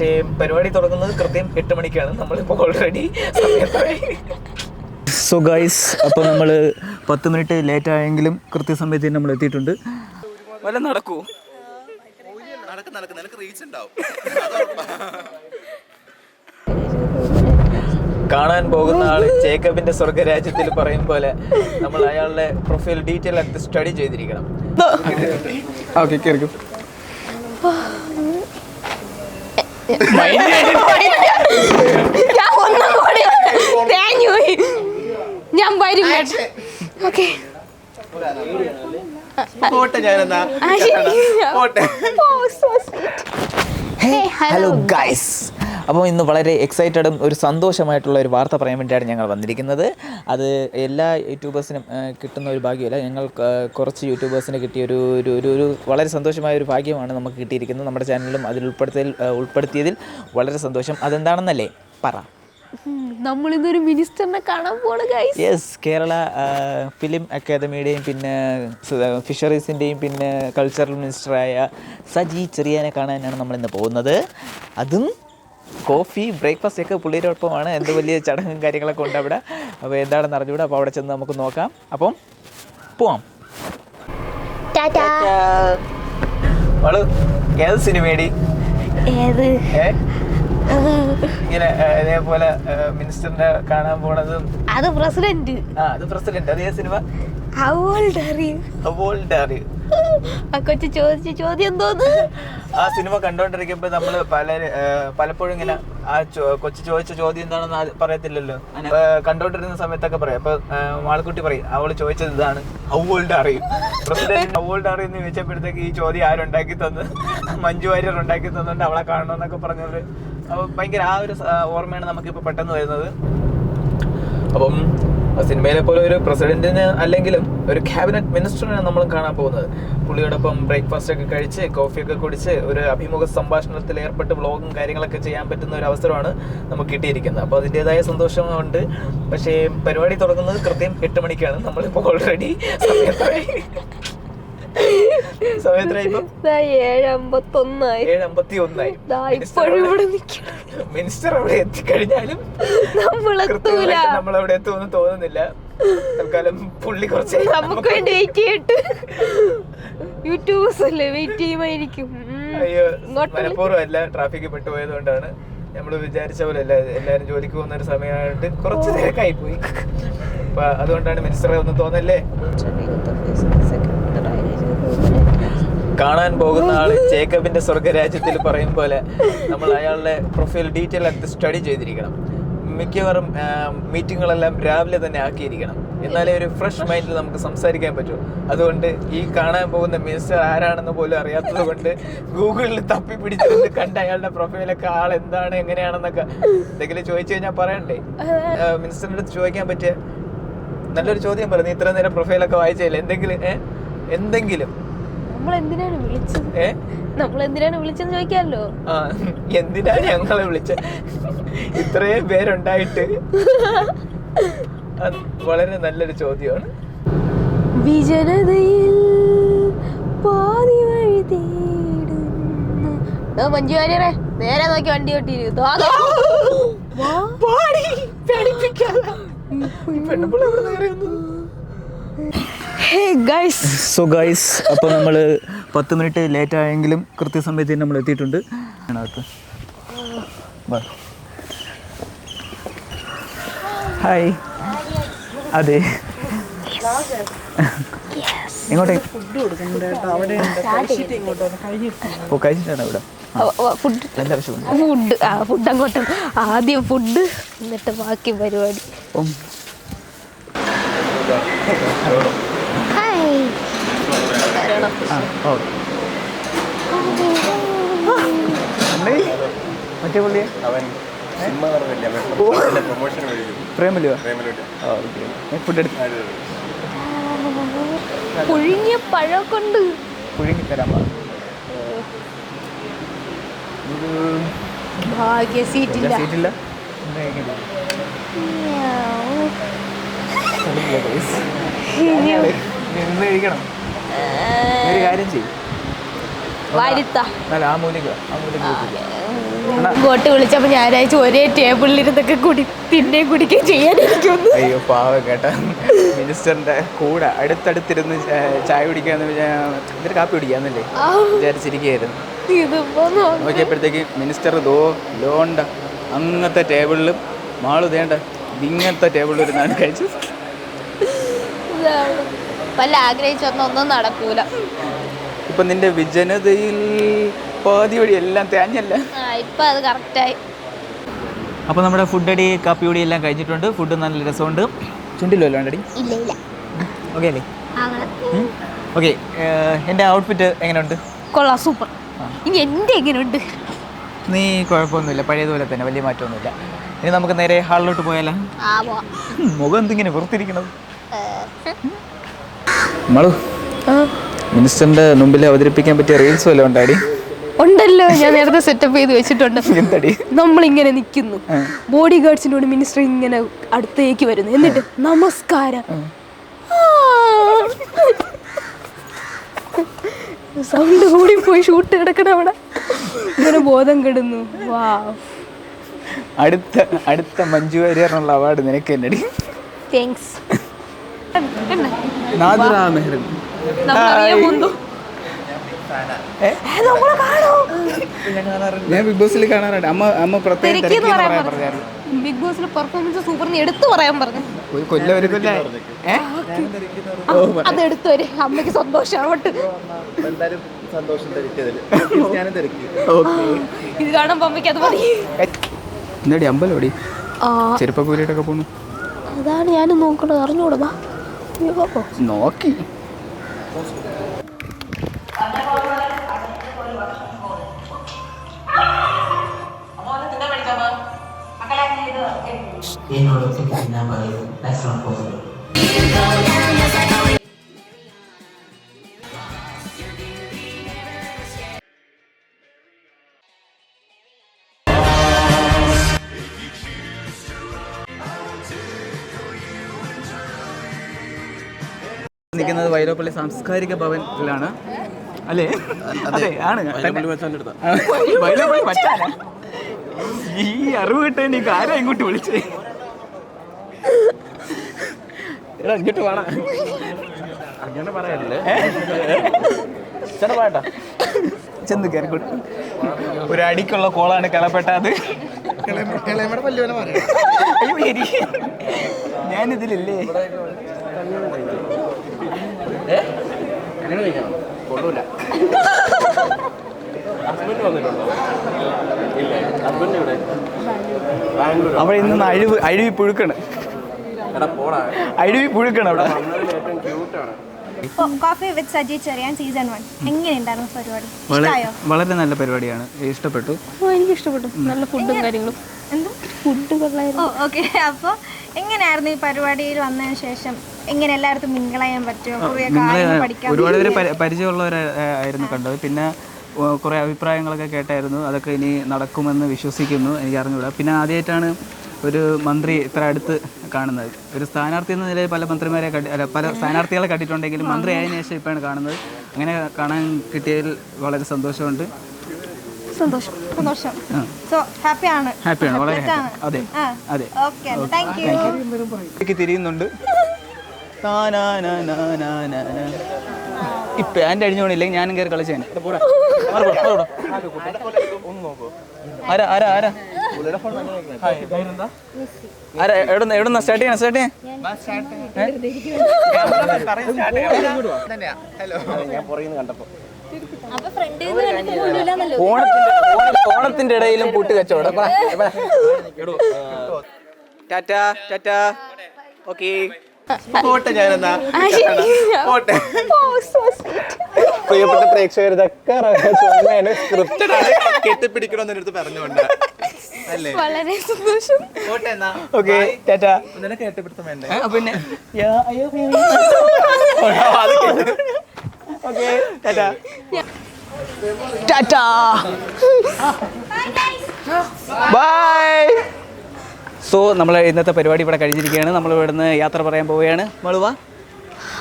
പക്ഷേ പരിപാടി തുടങ്ങുന്നത് കൃത്യം എട്ട് മണിക്കാണ്. നമ്മളിപ്പോൾ ഓൾറെഡി സമയത്തായി. സോ ഗൈസ് അപ്പോൾ നമ്മൾ പത്ത് മിനിറ്റ് ലേറ്റ് ആയെങ്കിലും കൃത്യസമയത്ത് നമ്മൾ എത്തിയിട്ടുണ്ട്. വല്ല നടക്കൂ. നടക്കും നടക്കും നിനക്ക് റീച്ച് ഉണ്ടാവും കാണാൻ പോകുന്ന ആൾ ജേക്കബിന്റെ സ്വർഗരാജ്യത്തിൽ പറയും പോലെ നമ്മൾ അയാളുടെ പ്രൊഫൈൽ ഡീറ്റെയിൽ സ്റ്റഡി ചെയ്തിരിക്കണം. ഓക്കെ കേൾക്കും ഞാൻ ഒന്നും കൂടി തേഞ്ഞു പോയി ഞാൻ വരും ഓക്കെ ഹലോ ഗൈസ് അപ്പോൾ ഇന്ന് വളരെ എക്സൈറ്റഡും ഒരു സന്തോഷമായിട്ടുള്ള ഒരു വാർത്ത പറയാൻ വേണ്ടിയാണ് ഞങ്ങൾ വന്നിരിക്കുന്നത്. അത് എല്ലാ യൂട്യൂബേഴ്സിനും കിട്ടുന്ന ഒരു ഭാഗ്യമല്ല. ഞങ്ങൾ കുറച്ച് യൂട്യൂബേഴ്സിന് കിട്ടിയ ഒരു ഒരു ഒരു ഒരു വളരെ സന്തോഷമായ ഒരു ഭാഗ്യമാണ് നമുക്ക് കിട്ടിയിരിക്കുന്നത് നമ്മുടെ ചാനലിലും അതിൽ ഉൾപ്പെടുത്തിയതിൽ ഉൾപ്പെടുത്തിയതിൽ വളരെ സന്തോഷം. അതെന്താണെന്നല്ലേ? പറ. നമ്മൾ മിനിസ്റ്ററിനെ കാണാൻ പോണ ഗൈസ് യെസ് കേരള ഫിലിം അക്കാദമിയുടെയും പിന്നെ ഫിഷറീസിന്റെയും പിന്നെ കൾച്ചറൽ മിനിസ്റ്ററായ സജി ചെറിയാനെ കാണാനാണ് നമ്മളിന്ന് പോകുന്നത്. അതും കോഫി ബ്രേക്ക്ഫാസ്റ്റ് ഒക്കെ പുള്ളിയോടൊപ്പമാണ് എന്ത് വലിയ ചടങ്ങും കാര്യങ്ങളൊക്കെ ഉണ്ട് അവിടെ. അപ്പോൾ എന്താണെന്ന് അറിഞ്ഞുകൂടെ. അപ്പോൾ അവിടെ ചെന്ന് നമുക്ക് നോക്കാം. അപ്പം പോവാം. അവൾ ഏത് സിനിമയടി? ഏത്? ഇങ്ങനെ ഇതേപോലെ മിനിസ്റ്ററിനെ കാണാൻ പോണതും. അത് പ്രസിഡന്റ്. ആ അത് പ്രസിഡന്റ്. അത് ഏത് സിനിമ? അവോൾഡ് അറിയൂ ആ കൊച്ചു ചോദിച്ച ചോദ്യം എന്തോന്ന് ആ സിനിമ കണ്ടോണ്ടിരിക്കുമ്പോ നമ്മൾ പല പലപ്പോഴും ഇങ്ങനെ ആ കൊച്ചു ചോദിച്ച ചോദ്യം എന്താണെന്ന് പറയത്തില്ലല്ലോ. കണ്ടോണ്ടിരുന്ന സമയത്തൊക്കെ പറയാം. അപ്പൊ ആൾക്കുട്ടി മാളക്കുട്ടി പറയും അവൾ ചോദിച്ചത് ഇതാണ്. ഔവോൾഡ് അറിയും പ്രസിഡന്റ് അവോൾഡ് അറിയും എന്ന് ചോദിച്ചപ്പോഴത്തേക്ക് ഈ ചോദ്യം ആരുണ്ടാക്കി തന്ന്? മഞ്ജു വാര്യർ ഉണ്ടാക്കി തന്നുകൊണ്ട് അവളെ കാണണമെന്നൊക്കെ പറഞ്ഞത് അപ്പൊ ഭയങ്കര ആ ഒരു ഓർമ്മയാണ് നമുക്കിപ്പോ പെട്ടെന്ന് വരുന്നത്. അപ്പം സിനിമയിലെ പോലെ ഒരു പ്രസിഡന്റിന് അല്ലെങ്കിലും ഒരു ക്യാബിനറ്റ് മിനിസ്റ്ററിനാണ് നമ്മൾ കാണാൻ പോകുന്നത്. പുള്ളിയോടൊപ്പം ബ്രേക്ക്ഫാസ്റ്റ് ഒക്കെ കഴിച്ച് കോഫിയൊക്കെ കുടിച്ച് ഒരു അഭിമുഖ സംഭാഷണത്തിൽ ഏർപ്പെട്ട് വ്ളോഗും കാര്യങ്ങളൊക്കെ ചെയ്യാൻ പറ്റുന്ന ഒരു അവസരമാണ് നമുക്ക് കിട്ടിയിരിക്കുന്നത്. അപ്പോൾ അതിന്റെതായ സന്തോഷമുണ്ട് പക്ഷേ പരിപാടി തുടങ്ങുന്നത് കൃത്യം എട്ട് മണിക്കാണ്. നമ്മളിപ്പോൾ ഓൾറെഡി സമയത്തായി സമയത്തായി ഇപ്പം? ദാ ഏഴ് അമ്പത്തൊന്നായി ഏഴ് അമ്പത്തി ഒന്നായി ഇപ്പോഴും ഇവിടെ മിനിസ്റ്റർ അവിടെ എത്തിക്കഴിഞ്ഞാലും നമ്മളെത്തൂല നമ്മൾ അവിടെ എത്തുമെന്ന് തോന്നുന്നില്ല. തൽക്കാലം പുള്ളി കുറച്ച് നമുക്ക് വേണ്ടി വെയിറ്റ് ചെയ്തിട്ട് യൂട്യൂബേഴ്സ് അല്ലേ വെയിറ്റ് ചെയ്യുമായിരിക്കും. അയ്യോ മനഃപൂർവം അല്ല ട്രാഫിക് പെട്ടുപോയത് കൊണ്ടാണ് നമ്മൾ വിചാരിച്ച പോലെ അല്ല എല്ലാവരും ജോലിക്ക് പോകുന്ന ഒരു സമയമായിട്ട് കുറച്ച് തിരക്കായി പോയി അപ്പൊ അതുകൊണ്ടാണ് മിനിസ്റ്ററെ ഒന്നും തോന്നല്ലേ? കാണാൻ പോകുന്ന ആൾ ജേക്കബിന്റെ സ്വർഗരാജ്യത്തിൽ പറയും പോലെ നമ്മൾ അയാളുടെ പ്രൊഫൈൽ ഡീറ്റെയിൽ എടുത്ത് സ്റ്റഡി ചെയ്തിരിക്കണം. മിക്കവാറും മീറ്റിങ്ങുകളെല്ലാം രാവിലെ തന്നെ ആക്കിയിരിക്കണം. എന്നാലേ ഒരു ഫ്രഷ് മൈൻഡിൽ നമുക്ക് സംസാരിക്കാൻ പറ്റൂ. അതുകൊണ്ട് ഈ കാണാൻ പോകുന്ന മിനിസ്റ്റർ ആരാണെന്ന് പോലും അറിയാത്തത് കൊണ്ട് ഗൂഗിളിൽ തപ്പി പിടിച്ചിരുന്ന് കണ്ട അയാളുടെ പ്രൊഫൈലൊക്കെ ആൾ എന്താണ് എങ്ങനെയാണെന്നൊക്കെ എന്തെങ്കിലും ചോദിച്ചു കഴിഞ്ഞാൽ പറയണ്ടേ? മിനിസ്റ്ററിന്റെ അടുത്ത് ചോദിക്കാൻ പറ്റിയ നല്ലൊരു ചോദ്യം പറഞ്ഞു. ഇത്ര നേരം പ്രൊഫൈലൊക്കെ വായിച്ചില്ല എന്തെങ്കിലും ഏ? എന്തെങ്കിലും. നമ്മൾ എന്തിനാണ് വിളിച്ചത്? നമ്മൾ എന്തിനാണ് വിളിച്ചെന്ന് ചോദിക്കാമല്ലോ. ആ എന്തിനാ ഞങ്ങളെ വിളിച്ച? ഇത്രയും പേരുണ്ടായിട്ട്. വളരെ നല്ലൊരു ചോദ്യമാണ്. വിജനതയിൽ പാതി വഴി തേടുന്നു മഞ്ജു വാര്യറെ നേരെ നോക്കി വണ്ടി ഓട്ടിയിരുന്നു പാടി, പേടിപ്പിക്കാതെ. കയറി വന്നത്? ഗൈസ് സോ ഗൈസ് അപ്പോൾ നമ്മൾ പത്ത് മിനിറ്റ് ലേറ്റ് ആയെങ്കിലും കൃത്യസമയത്ത് നമ്മൾ എത്തിയിട്ടുണ്ട്. അതിനകത്ത്. ഹായ് അതെ. എങ്ങോട്ടേ? ഓ കഴിച്ചിട്ടാണ് ഇവിടെ. ഫുഡ് ആ ഫുഡ് അങ്ങോട്ട്. ആദ്യം ഫുഡ് എന്നിട്ട് ബാക്കി പരിപാടി അപ്പം ഹായ് ആ ഓക്കെ മറ്റേ പുള്ളിയെ? അവൻ പുഴുങ്ങിയ പഴം കൊണ്ട്. പുഴുങ്ങി തരാൻ പറഞ്ഞു ഭാഗ്യ സീറ്റില്ല. സീറ്റില്ല. നിന്ന്. കഴിക്കണം. ഒരു കാര്യം ചെയ്യും. ഇങ്ങോട്ട് വിളിച്ചപ്പോ ഞായറാഴ്ച ഒരേ ടേബിളിലിരുന്നൊക്കെ കുടി തിന്നെ കുടിക്കുകയും ചെയ്യാനിരിക്കുന്നു. അയ്യോ പാവം കേട്ടാ. മിനിസ്റ്ററിന്റെ കൂടെ അടുത്തടുത്തിരുന്ന് ചായ കുടിക്കാന്ന് എന്നിട്ട് കാപ്പി കുടിക്കാന്നല്ലേ വിചാരിച്ചിരിക്കുകയായിരുന്നു. നോക്കിയപ്പോഴത്തേക്ക് മിനിസ്റ്റർ ദോ ലോണ്ട അങ്ങനത്തെ ടേബിളിലും മാൾ തേണ്ട ഇങ്ങനത്തെ ടേബിളിൽ ഇരുന്നാണ് കഴിച്ചത്. വല്ല ആഗ്രഹിച്ചൊന്നും ഒന്നും നടക്കൂല. ഇപ്പൊ നിന്റെ വിജനതയിൽ പാതി വഴി എല്ലാം തേഞ്ഞല്ല? ആ ഇപ്പൊ അത് കറക്റ്റായി. അപ്പോൾ നമ്മുടെ ഫുഡ് അടി കാപ്പി പൊടി എല്ലാം കഴിഞ്ഞിട്ടുണ്ട്. ഫുഡ് നല്ല രസമുണ്ട്. ചുണ്ടില്ലല്ലോ അടി ഇല്ല ഇല്ല. ഓക്കെ അല്ലേ? അങ്ങനെ. ഓക്കെ എന്റെ ഔട്ട്ഫിറ്റ് എങ്ങനെയുണ്ട്? കൊള്ളാം സൂപ്പർ. ഇനി എന്റെ എങ്ങനെയുണ്ട്? നീ കുഴപ്പമൊന്നുമില്ല പഴയതുപോലെ തന്നെ വലിയ മാറ്റമൊന്നുമില്ല. ഇനി നമുക്ക് നേരെ ഹാളിലോട്ട് പോയാലോ? ആ പോവാം. മുഖം എന്തിങ്ങനെ വെറുത്തിരിക്കണത്? നമ്മളു മിനിസ്റ്ററിന്റെ മുമ്പിൽ അവതരിപ്പിക്കാൻ പറ്റിയ റീൽസ് വല്ലതും ഉണ്ടാടി. ഉണ്ടല്ലോ ഞാൻ നേരത്തെ സെറ്റപ്പ് ചെയ്ത് വെച്ചിട്ടുണ്ട്. എന്തടി? നമ്മൾ ഇങ്ങനെ നിൽക്കുന്നു ബോഡി ഗാർഡ്സിനോട് മിനിസ്റ്റർ ഇങ്ങനെ അടുത്തേക്ക് വരുന്നു. എന്നിട്ട് നമസ്കാരം. സൗണ്ട് കൂടി പോയി ഷൂട്ട് കിടക്കണം അവിടെ. ഇങ്ങനെ ബോധം കെടുന്നു. വാ അടുത്ത അടുത്ത മഞ്ജു വാര്യറിനുള്ള അവാർഡ് നിനക്ക് എന്നടി താങ്ക്സ് നാദിറ മെഹ്റിൻ ഞാൻ ബിഗ് ബോസിൽ കാണാറുണ്ട്. അമ്മ അമ്മ പ്രത്യേകം ബിഗ് ബോസിൽ പെർഫോമൻസ് സൂപ്പർ എടുത്തു പറയാൻ പറഞ്ഞു. ഒരു കൊല്ലം ഒരു കൊല്ലം. ഏ? അത് എടുത്തു വരെ. അമ്മയ്ക്ക് സന്തോഷമാവട്ട് എന്തായാലും സന്തോഷം തിരക്കിയതിൽ. ഞാനും തിരക്കി. ഓക്കെ ഇത് കാണുമ്പോ അമ്മയ്ക്ക് അത് മതി. എന്താടി അമ്പലോടി പോണു. അതാണ് ഞാൻ നോക്കണത്. അറിഞ്ഞൂടാ നോക്കി. എന്നോട് ഒറ്റയ്ക്ക് ഞാൻ പറയുന്നു നിൽക്കുന്നത് വൈലോപ്പള്ളി സാംസ്കാരിക ഭവനിലാണ്. അല്ലേ? അതെ ആണ്. വൈലോപ്പള്ളി? ഈ അറിവ് കിട്ടാൻ എനിക്ക് ആരാ ഇങ്ങോട്ട് വിളിച്ചേ? എടാ ഇങ്ങോട്ട് വേണം അങ്ങനെ പറയല്ലേ ചേട്ടാ പാട്ടാ ചെന്ന് കയറിക്കോട്ട് ഒരു അടിക്കുള്ള കോളാണ് കളപ്പെട്ട അത് അയ്യോ എരി ഞാനിതിലില്ലേ? അങ്ങനെ കഴിക്കണം കൊള്ളൂല. ഹസ്ബൻഡ് വന്നിട്ടുണ്ടോ? ഇല്ല. ഹസ്ബൻഡ് ഇവിടെ ബാംഗ്ലൂർ അവിടെ ഇന്ന് അഴിവ് അഴിവി പുഴുക്കാണ്. എടാ പോടാ. അഴിവി പുഴുക്കാണ് അവിടെ. ഏറ്റവും ക്യൂട്ടാണ് coffee with Saji Cherian season one എങ്ങനെയുണ്ടായിരുന്നു പരിപാടി? വളരെ വളരെ നല്ല പരിപാടിയാണ്. ഇഷ്ടപ്പെട്ടു. എനിക്ക് ഇഷ്ടപ്പെട്ടു നല്ല ഫുഡും കാര്യങ്ങളും. എന്ത്? ഫുഡ് കൊള്ളായിരുന്നു. ഓ ഓക്കെ. അപ്പോൾ എങ്ങനെയായിരുന്നു ഈ പരിപാടിയിൽ വന്നതിന് ശേഷം? എങ്ങനെ എല്ലായിടത്തും മിങ്കിൾ ചെയ്യാൻ പറ്റുമോ കുറേ കാര്യങ്ങൾ പഠിക്കാൻ ഒരുപാട് പേര് പരി- പരിചയമുള്ളവരായിരുന്നു കണ്ടത്. പിന്നെ കുറേ അഭിപ്രായങ്ങളൊക്കെ കേട്ടായിരുന്നു. അതൊക്കെ ഇനി നടക്കുമെന്ന് വിശ്വസിക്കുന്നു എനിക്ക് അറിഞ്ഞുകൂടാ പിന്നെ ആദ്യമായിട്ടാണ് ഒരു മന്ത്രി ഇത്ര അടുത്ത് കാണുന്നത്. ഒരു സ്ഥാനാർത്ഥി എന്ന നിലയിൽ പല മന്ത്രിമാരെ കണ്ടി അല്ല പല സ്ഥാനാർത്ഥികളെ കണ്ടിട്ടുണ്ടെങ്കിലും മന്ത്രി ആയതിനു ശേഷം ഇപ്പോഴാണ് കാണുന്നത്. അങ്ങനെ കാണാൻ കിട്ടിയതിൽ വളരെ സന്തോഷമുണ്ട്. സന്തോഷം. സന്തോഷം. സോ ഹാപ്പിയാണ് ഹാപ്പിയാണ് വളരെ. അതെ. അതെ. എനിക്ക് തിരിയുന്നുണ്ട്. ഈ പാന്റ് അഴിഞ്ഞു പോണില്ലെങ്കിൽ ഞാനും കയറി കളിച്ചേനെ. ആരാ ആരാ ആരാ? ആരാ എവിടെ എവിടെ സ്റ്റാർട്ട് ചെയ്യണം സ്റ്റാർട്ട് ചെയ്യാൻ? ഞാൻ പുറകിൽ കണ്ടപ്പോൾ ഓണത്തിന്റെ ഓണത്തിന്റെ ഇടയിലും പൂട്ട് കച്ചവടം. Tata tata. ഓക്കെ. പോട്ടെ ഞാനെന്നാ. പോട്ടെ. പ്രിയപ്പെട്ട പ്രേക്ഷകർ ഇതൊക്കെ സ്ക്രിപ്റ്റഡ് ആണ് കെട്ടിപ്പിടിക്കണമെന്ന് എന്റെ അടുത്ത് പറഞ്ഞുകൊണ്ട്. അല്ലേ? വളരെ സന്തോഷം. Okay tata. നിനക്ക് കെട്ടിപ്പിടുത്തം വേണ്ടേ? ആ, പിന്നെ. Okay tata. Tata. Bye. So നമ്മൾ ഇന്നത്തെ പരിപാടി ഇവിടെ കഴിഞ്ഞിരിക്കുകയാണ്. നമ്മൾ ഇവിടുന്ന് യാത്ര പറയാൻ പോവുകയാണ്. മളുവ.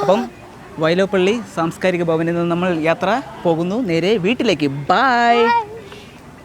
അപ്പം വയലോപ്പള്ളി സാംസ്കാരിക ഭവനിൽ നിന്ന് നമ്മൾ യാത്ര പോകുന്നു. നേരെ വീട്ടിലേക്ക്. ബായ്